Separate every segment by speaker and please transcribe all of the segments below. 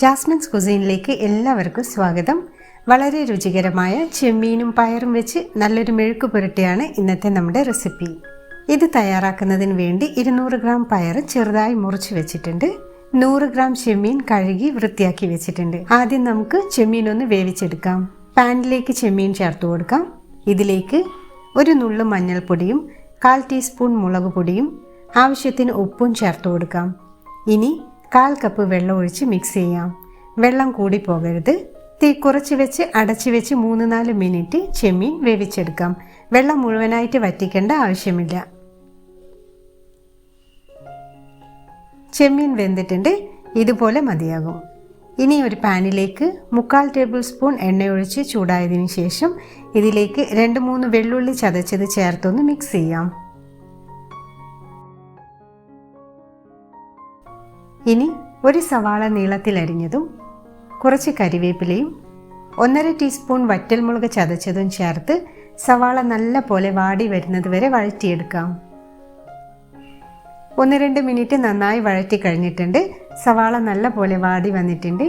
Speaker 1: Jasmine's കുസീനിലേക്ക് എല്ലാവർക്കും സ്വാഗതം. വളരെ രുചികരമായ ചെമ്മീനും പയറും വെച്ച് നല്ലൊരു മെഴുക്ക് പുരട്ടിയാണ് ഇന്നത്തെ നമ്മുടെ റെസിപ്പി. ഇത് തയ്യാറാക്കുന്നതിന് വേണ്ടി ഇരുന്നൂറ് ഗ്രാം പയർ ചെറുതായി മുറിച്ച് വെച്ചിട്ടുണ്ട്. നൂറ് ഗ്രാം ചെമ്മീൻ കഴുകി വൃത്തിയാക്കി വെച്ചിട്ടുണ്ട്. ആദ്യം നമുക്ക് ചെമ്മീൻ ഒന്ന് വേവിച്ചെടുക്കാം. പാനിലേക്ക് ചെമ്മീൻ ചേർത്ത് കൊടുക്കാം. ഇതിലേക്ക് ഒരു നുള്ളു മഞ്ഞൾപ്പൊടിയും കാൽ ടീസ്പൂൺ മുളക് പൊടിയും ആവശ്യത്തിന് ഉപ്പും ചേർത്ത് കൊടുക്കാം. ഇനി കാൽ കപ്പ് വെള്ളം ഒഴിച്ച് മിക്സ് ചെയ്യാം. വെള്ളം കൂടി പോകരുത്. തീ കുറച്ച് വെച്ച് അടച്ചു വെച്ച് മൂന്ന് നാല് മിനിറ്റ് ചെമ്മീൻ വേവിച്ചെടുക്കാം. വെള്ളം മുഴുവനായിട്ട് വറ്റിക്കേണ്ട ആവശ്യമില്ല. ചെമ്മീൻ വെന്തിട്ടുണ്ട്. ഇതുപോലെ മതിയാകും. ഇനി ഒരു പാനിലേക്ക് മുക്കാൽ ടേബിൾ സ്പൂൺ എണ്ണയൊഴിച്ച് ചൂടായതിനു ശേഷം ഇതിലേക്ക് രണ്ട് മൂന്ന് വെള്ളുള്ളി ചതച്ചത് ചേർത്തൊന്ന് മിക്സ് ചെയ്യാം. ഇനി ഒരു സവാള നീളത്തിലരിഞ്ഞതും കുറച്ച് കരിവേപ്പിലയും ഒന്നര ടീസ്പൂൺ വറ്റൽമുളക് ചതച്ചതും ചേർത്ത് സവാള നല്ല പോലെ വാടി വരുന്നത് വരെ വഴറ്റിയെടുക്കാം. ഒന്ന് രണ്ട് മിനിറ്റ് നന്നായി വഴറ്റി കഴിഞ്ഞിട്ടുണ്ട്. സവാള നല്ല പോലെ വാടി വന്നിട്ടുണ്ട്.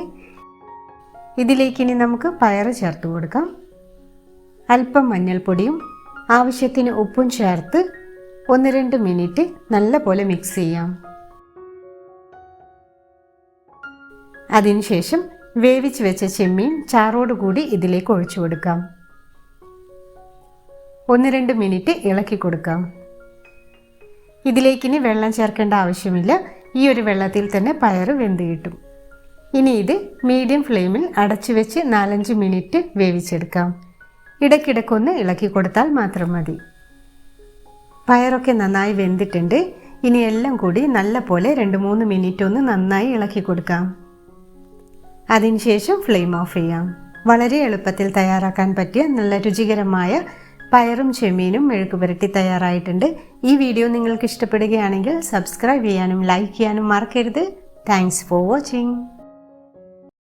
Speaker 1: ഇതിലേക്ക് ഇനി നമുക്ക് പയർ ചേർത്ത് കൊടുക്കാം. അല്പം മഞ്ഞൾപ്പൊടിയും ആവശ്യത്തിന് ഉപ്പും ചേർത്ത് ഒന്ന് രണ്ട് മിനിറ്റ് നല്ല പോലെ മിക്സ് ചെയ്യാം. അതിനുശേഷം വേവിച്ച് വെച്ച ചെമ്മീൻ ചാറോടുകൂടി ഇതിലേക്ക് ഒഴിച്ചു കൊടുക്കാം. ഒന്ന് രണ്ട് മിനിറ്റ് ഇളക്കി കൊടുക്കാം. ഇതിലേക്കിനി വെള്ളം ചേർക്കേണ്ട ആവശ്യമില്ല. ഈ ഒരു വെള്ളത്തിൽ തന്നെ പയറ് വെന്ത് കിട്ടും. ഇനി ഇത് മീഡിയം ഫ്ലെയിമിൽ അടച്ചു വെച്ച് നാലഞ്ച് മിനിറ്റ് വേവിച്ചെടുക്കാം. ഇടയ്ക്കിടയ്ക്കൊന്ന് ഇളക്കി കൊടുത്താൽ മാത്രം മതി. പയറൊക്കെ നന്നായി വെന്തിട്ടുണ്ട്. ഇനി എല്ലാം കൂടി നല്ല പോലെ രണ്ട് മൂന്ന് മിനിറ്റ് ഒന്ന് നന്നായി ഇളക്കി കൊടുക്കാം. അതിനുശേഷം ഫ്ലെയിം ഓഫ് ചെയ്യാം. വളരെ എളുപ്പത്തിൽ തയ്യാറാക്കാൻ പറ്റിയ നല്ല രുചികരമായ പയറും ചെമ്മീനും മെഴുക്ക് പുരട്ടി തയ്യാറായിട്ടുണ്ട്. ഈ വീഡിയോ നിങ്ങൾക്ക് ഇഷ്ടപ്പെടുകയാണെങ്കിൽ സബ്സ്ക്രൈബ് ചെയ്യാനും ലൈക്ക് ചെയ്യാനും മറക്കരുത്. Thanks for watching